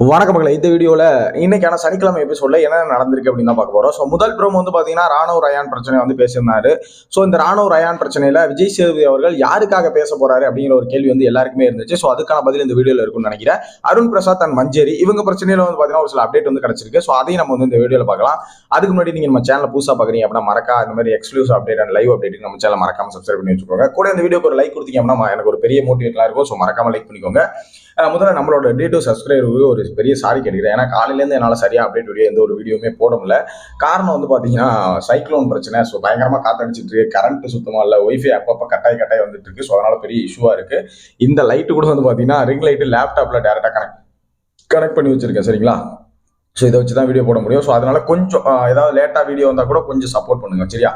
வணக்கம் மக்களை இந்த வீடியோவில் இன்னைக்கான சனிக்கிழமை எபிசோட்ல என்ன நடந்திருக்கு அப்படின்னு தான் பார்க்க போகிறோம் ஸோ முதல் ப்ரோம் வந்து பார்த்தீங்கன்னா ராணுவ ரயான் பிரச்சனை வந்து பேசியிருந்தாரு. ஸோ இந்த ராணுவ ரயான் பிரச்சனையில் விஜய் சேதுபதி அவர்கள் யாருக்காக பேச போகிறாரு அப்படிங்கிற ஒரு கேள்வி வந்து எல்லாருக்குமே இருந்துச்சு. ஸோ அதுக்கான பதில் இந்த வீடியோவில் இருக்கும்னு நினைக்கிறேன். அருண் பிரசாத் அண்ட் மஞ்சேரி இவங்க பிரச்சனையில் வந்து பார்த்தீங்கன்னா ஒரு சில அப்டேட் வந்து கிடைச்சிருக்கு. ஸோ அதையும் நம்ம வந்து இந்த வீடியோவில் பார்க்கலாம். அதுக்கு முன்னாடி நீங்கள் நம்ம சேனல் புதுசாக பார்க்குறீங்க அப்படின்னா மறக்கா இந்த மாதிரி exclusive update and live update நம்ம சேனல் மறக்காம சப்ஸ்கிரைப் பண்ணி வச்சுக்கோங்க. கூட இந்த வீடியோக்கு ஒரு லைக் கொடுத்தீங்க அப்படின்னா எனக்கு ஒரு பெரிய மோட்டிவேட்லாம் இருக்கும். ஸோ மறக்காம லைக் பண்ணிக்கோங்க. முதல்ல நம்மளோட டே டு சப்ஸ்கிரைபருக்கு ஒரு பெரிய சாரி கேட்கிறேன் ஏன்னா காலையிலேருந்து என்னால் சரியாக அப்டேட் வீடியோ எந்த ஒரு வீடியோவுமே போட முடியல. காரணம் வந்து பார்த்தீங்கன்னா சைக்ளோன் பிரச்சனை. ஸோ பயங்கரமாக காத்தடிச்சிட்டு இருக்கு. கரண்ட் சுத்தமாக இல்லை. ஒய்ஃபை அப்பப்போ கட்டாய் கட்டாய் வந்துட்டு இருக்கு. ஸோ அதனால பெரிய இஷ்யூவாக இருக்கு. இந்த லைட்டு கூட வந்து பார்த்தீங்கன்னா ரிங் லைட்டு லேப்டாப்பில் டேரெக்டாக கனெக்ட் கனெக்ட் பண்ணி வச்சிருக்கேன். சரிங்களா? ஸோ இதை வச்சு தான் வீடியோ போட முடியும். ஸோ அதனால கொஞ்சம் ஏதாவது லேட்டாக வீடியோ வந்தால் கூட கொஞ்சம் சப்போர்ட் பண்ணுங்க சரியா?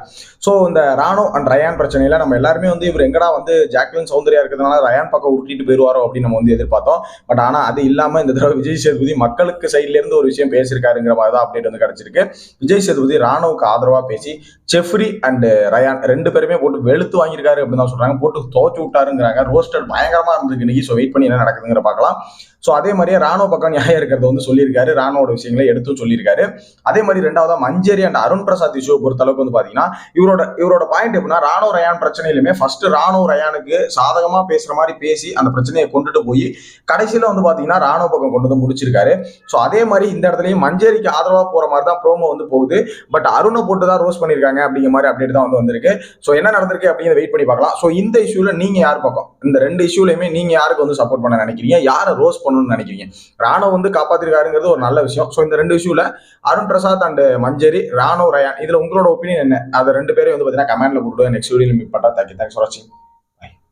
ஸோ இந்த ராணோ அண்ட் ரயான் பிரச்சனையில நம்ம எல்லாருமே வந்து இவர் எங்கடா வந்து ஜாக்லின் சௌந்தர்யா இருக்கிறதுனால ரயான் பக்கம் உருட்டிட்டு போயிருவாரோ அப்படின்னு நம்ம வந்து எதிர்பார்த்தோம். பட் ஆனால் அது இல்லாமல் இந்த தடவை விஜய் சேதுபதி மக்களுக்கு சைட்லேருந்து ஒரு விஷயம் பேசியிருக்காருங்கிற மாதிரி தான் அப்டேட் வந்து கிடைச்சிருக்கு. விஜய் சேதுபதி ராணுவுக்கு ஆதரவாக பேசி செஃப்ரி அண்ட் ரயான் ரெண்டு பேருமே போட்டு வெளுத்து வாங்கியிருக்காரு அப்படின்னு தான் சொல்கிறாங்க போட்டு துவச்சு விட்டாருங்கிறாங்க. ரோஸ்டட் பயங்கரமாக இருந்திருக்கு இன்னைக்கு. ஸோ வெயிட் பண்ணி என்ன நடக்குதுங்கிற பார்க்கலாம். ஸோ அதே மாதிரியே ராணுவ பக்கம் நியாயம் இருக்கிறத வந்து சொல்லியிருக்காரு. ராணுவோட விஷயங்களை எடுத்து சொல்லியிருக்காரு. அதே மாதிரி ரெண்டாவதா மஞ்சரி அண்ட் அருண் பிரசாத் இஷ்யூ பொறுத்த அளவுக்கு வந்து பாத்தீங்கன்னா இவரோட இவரோட பாயிண்ட் எப்படின்னா ராணுவ ரயான் பிரச்சனையிலுமே ஃபர்ஸ்ட் ராணுவ ரயானுக்கு சாதகமா பேசுற மாதிரி பேசி அந்த பிரச்சனையை கொண்டுட்டு போய் கடைசியில வந்து பாத்தீங்கன்னா ராணுவ பக்கம் கொண்டு வந்து முடிச்சிருக்காரு. ஸோ அதே மாதிரி இந்த இடத்துலயும் மஞ்சரிக்கு ஆதரவா போற மாதிரி தான் ப்ரோமோ வந்து போகுது. பட் அருணை போட்டு தான் ரோஸ் பண்ணியிருக்காங்க அப்படிங்கிற மாதிரி அப்டேட் தான் வந்து வந்திருக்கு. ஸோ என்ன நடந்திருக்கு அப்படிங்கிறத வெயிட் பண்ணி பார்க்கலாம். ஸோ இந்த இஷ்யூல நீங்க யார் பக்கம்? இந்த ரெண்டு இஷ்யூலையுமே நீங்க யாருக்கு வந்து சப்போர்ட் பண்ண நினைக்கிறீங்க? யாரை ரோஸ் பண்ணணும்னு நினைக்கிறீங்க. ராணுவ வந்து காப்பாத்திருக்காருங்கிறது ஒரு நல்ல விஷயம். ஸோ இந்த ரெண்டு விஷயம்ல அருண் பிரசாத் அண்ட் மஞ்சரி ராணுவ ரயான் இதுல உங்களோட ஒப்பீனியன் என்ன? அதை ரெண்டு பேரும் வந்து பார்த்தீங்கன்னா கமெண்ட்ல போட்டு நெக்ஸ்ட் வீடியோ மீட் பண்ணா தேங்க்யூ தேங்க்ஸ் ஃபார் வாட்சிங்